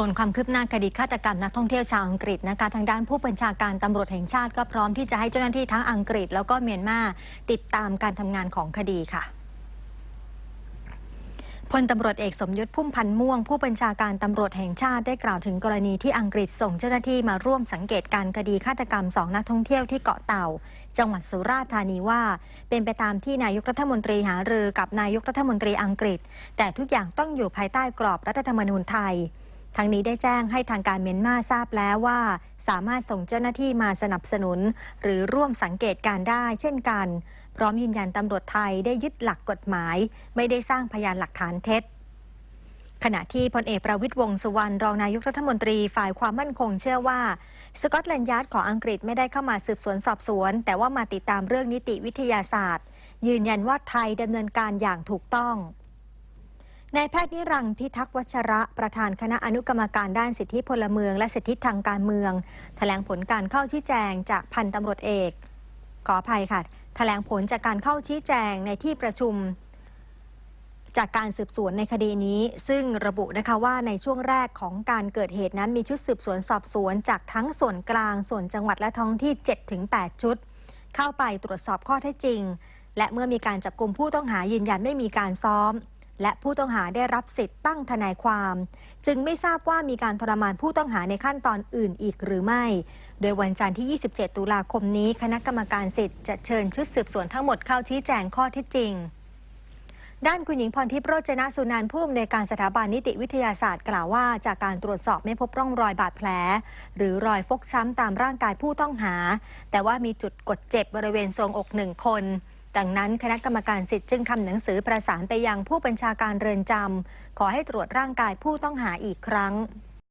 ส่วนความคืบหน้าคดีฆาตกรรมนักท่องเที่ยวชาวอังกฤษนะคะทางด้านผู้บัญชาการตำรวจแห่งชาติก็พร้อมที่จะให้เจ้าหน้าที่ทั้งอังกฤษ แล้วก็เมียนมาติดตามการทำงานของคดีค่ะพลตำรวจเอกสมยศพุ่มพันธ์ม่วง ผู้บัญชาการตำรวจแห่งชาติได้กล่าวถึงกรณีที่อังกฤษส่งเจ้าหน้าที่มาร่วมสังเกตการคดีฆาตกรรมสองนักท่องเที่ยวที่เกาะเต่า จังหวัดสุราษฎร์ธานีว่า เป็นไปตามที่นายกรัฐมนตรีหารือกับนายกรัฐมนตรีอังกฤษ แต่ทุกอย่างต้องอยู่ภายใต้กรอบรัฐธรรมนูญไทย ทั้งนี้ได้แจ้งให้ทางการเมียนมาทราบแล้วว่า สามารถส่งเจ้าหน้าที่มาสนับสนุน หรือร่วมสังเกตการได้ เช่นกัน พร้อมยืนยันตำรวจไทยได้ยึดหลักกฎหมาย ไม่ได้สร้างพยานหลักฐานเท็จ ขณะที่พลเอกประวิตยวงษ์สุวรรณรองนายกรัฐมนตรีฝ่ายความมั่นคงเชื่อว่า สกอตแลนด์ยาร์ดของอังกฤษไม่ได้เข้ามาสืบสวนสอบสวน แต่ว่ามาติดตามเรื่องนิติวิทยาศาสตร์ ยืนยันว่าไทยดำเนินการอย่างถูกต้อง นายแพทย์นิรังพิทักษ์วัชระ ประธานคณะอนุกรรมการด้านสิทธิพลเมือง และสิทธิทางการเมือง แถลงผลการเข้าชี้แจงจากพันตำรวจเอก ขออภัยค่ะ แถลงผลจากการเข้าชี้แจงในที่ประชุม จากการสืบสวนในคดีนี้ ซึ่งระบุนะคะว่าในช่วงแรกของการเกิดเหตุนั้นมีชุดสืบสวนสอบสวน จากทั้งส่วนกลางส่วนจังหวัดและท้องที่ 7-8 ชุด เข้าไปตรวจสอบข้อเท็จจริง และเมื่อมีการจับกลุ่มผู้ต้องหายืนยันไม่มีการซ้อม และผู้ต้องหาได้รับสิทธิ์ตั้งทนายความ จึงไม่ทราบว่ามีการทรมานผู้ต้องหาในขั้นตอนอื่นอีกหรือไม่ โดยวันจันทร์ที่ 27 ตุลาคมนี้ คณะกรรมการสิทธิ์จะเชิญชุดสืบสวนทั้งหมดเข้าชี้แจงข้อเท็จจริงด้านคุณหญิงพรทิพย์โรจนสุนันท์ผู้อำนวยการสถาบันนิติวิทยาศาสตร์กล่าวว่า จากการตรวจสอบไม่พบร่องรอยบาดแผล หรือรอยฟกช้ำตามร่างกายผู้ต้องหา แต่ว่ามีจุดกดเจ็บบริเวณทรวงอกหนึ่งคน ดังนั้นคณะกรรมการสิทธิ์จึงทำหนังสือประสานไปยังผู้บัญชาการเรือนจำขอให้ตรวจร่างกายผู้ต้องหาอีกครั้ง